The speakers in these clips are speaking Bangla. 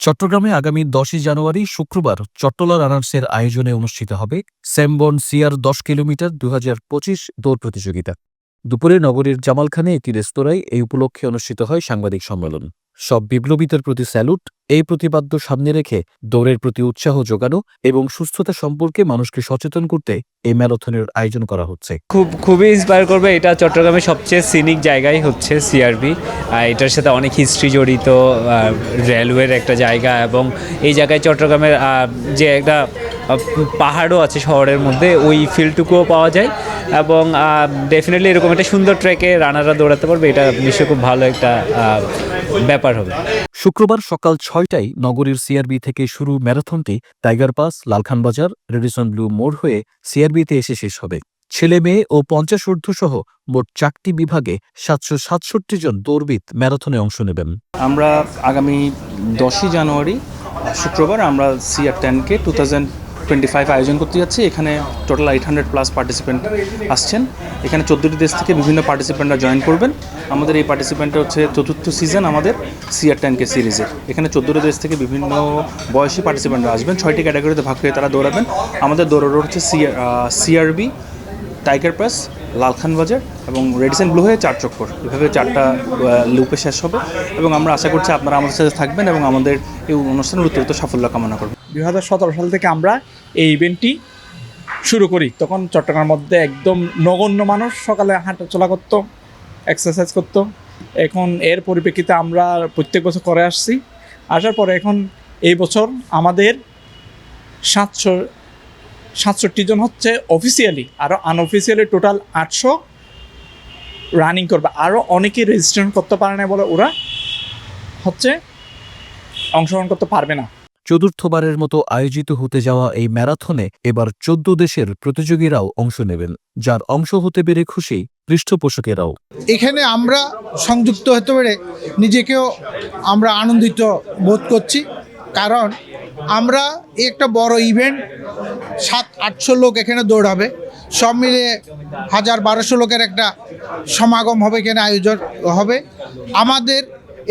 চট্টগ্রামে আগামী দশই জানুয়ারি শুক্রবার চট্টলা রানার্সের আয়োজনে অনুষ্ঠিত হবে স্যামবন সিয়ার দশ কিলোমিটার দু পঁচিশ দৌড় প্রতিযোগিতা। দুপুরে নগরীর জামালখানে একটি রেস্তোরাঁয় এই উপলক্ষে অনুষ্ঠিত হয় সাংবাদিক সম্মেলন। সব বিপ্লবীদের প্রতি স্যালুট এই প্রতিপাদ্য সামনে রেখে দৌড়ের প্রতি উৎসাহ যোগানো এবং সুস্থতা সম্পর্কে মানুষকে সচেতন করতে এই ম্যারাথনের আয়োজন করা হচ্ছে। খুব, খুবই ইন্সপায়ার করবে। এটা চট্টগ্রামের সবচেয়ে সিনিক জায়গাই হচ্ছে সিআরবি এটার সাথে অনেক হিস্ট্রি জড়িত রেলওয়ের একটা জায়গা এবং এই জায়গায় চট্টগ্রামের যে একটা পাহাড়ও আছে শহরের মধ্যে, ওই ফিল্ডটুকুও পাওয়া যায়। এবং ডেফিনেটলি এরকম একটা সুন্দর ট্র্যাকে রানাররা দৌড়াতে পারবে। এটা নিশ্চয়ই খুব ভালো একটা ব্যাপার হবে। শুক্রবার সকাল ছয়টায় নগরীর সিআরবি থেকে শুরু ম্যারাথনটি টাইগার পাস লালখান বাজার রেডিসন ব্লু মোড় হয়ে সিআরবিতে এসে শেষ হবে। ছেলে মেয়ে ও পঞ্চাশ ঊর্ধ্ব সহ মোট চারটি বিভাগে সাতশো সাতষট্টি জন দৌড়বিদ ম্যারাথনে অংশ নেবেন। আমরা আগামী দশই জানুয়ারি, শুক্রবার, আমরা CR টেনকে two thousand twenty five আয়োজন করতে যাচ্ছি। এখানে total eight hundred plus participant আসছেন। এখানে চোদ্দোটি দেশ থেকে বিভিন্ন পার্টিসিপেন্টরা জয়েন করবেন। আমাদের এই পার্টিসিপেন্টটা হচ্ছে চতুর্থ সিজন আমাদের সিআর টেনকে সিরিজের এখানে চোদ্দোটি দেশ থেকে বিভিন্ন বয়সী পার্টিসিপেন্টরা আসবেন। ছয়টি ক্যাটাগরিতে ভাগ হয়ে তারা দৌড়াবেন। আমাদের দৌড়ানো হচ্ছে CR CRB Tiger Pass Lalkhan Bazar এবং রেডিসেন ব্লু হয়ে চার চক্কর। এভাবে চারটা লুপে শেষ হবে এবং আমরা আশা করছি আপনারা আমাদের সাথে থাকবেন এবং আমাদের এই অনুষ্ঠানের উত্তরোত্তর সাফল্য কামনা করবেন দুই হাজার সতেরো সাল থেকে আমরা এই ইভেন্টটি শুরু করি। তখন চট্টগ্রামের মধ্যে একদম নগণ্য মানুষ সকালে হাঁটা চলা করতো। এক্সারসাইজ করতো। এখন এর পরিপ্রেক্ষিতে আমরা প্রত্যেক বছর করে আসছি। আসার পরে এখন এই বছর আমাদের সাতশো, সাতষট্টি জন হচ্ছে অফিসিয়ালি আরও আনঅফিসিয়ালি টোটাল আটশো রানিং করবে। আরও অনেকে রেজিস্ট্রেশন করতে পারে না বলে ওরা হচ্ছে অংশগ্রহণ করতে পারবে না। চতুর্থবারের মতো আয়োজিত হতে যাওয়া এই ম্যারাথনে এবার চোদ্দ দেশের প্রতিযোগীরাও অংশ নেবেন, যার অংশ হতে পেরে খুশি পৃষ্ঠপোষকেরাও। এখানে আমরা সংযুক্ত হতে পেরে নিজেকেও আমরা আনন্দিত বোধ করছি, কারণ আমরা একটা বড় ইভেন্ট সাত, আটশো লোক এখানে দৌড়াবে, সব মিলিয়ে হাজার, বারোশো লোকের একটা সমাগম হবে এখানে আয়োজন হবে। আমাদের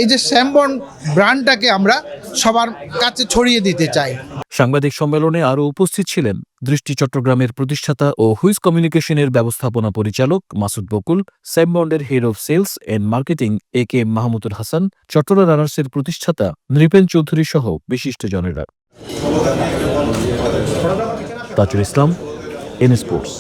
এই যে স্যামবন ব্র্যান্ডটাকে আমরা সবার কাছে ছড়িয়ে দিতে চাই। সাংবাদিক সম্মেলনে আরও উপস্থিত ছিলেন দৃষ্টি চট্টগ্রামের প্রতিষ্ঠাতা ও হুইস কমিউনিকেশনের ব্যবস্থাপনা পরিচালক Masud Bakul স্যামবন্ডের head of sales and marketing A K Mahmudul Hasan চট্টরা রানার্সের প্রতিষ্ঠাতা নৃপেন চৌধুরী সহ বিশিষ্ট বিশিষ্টজনেরা তাজুল ইসলাম, এন স্পোর্টস।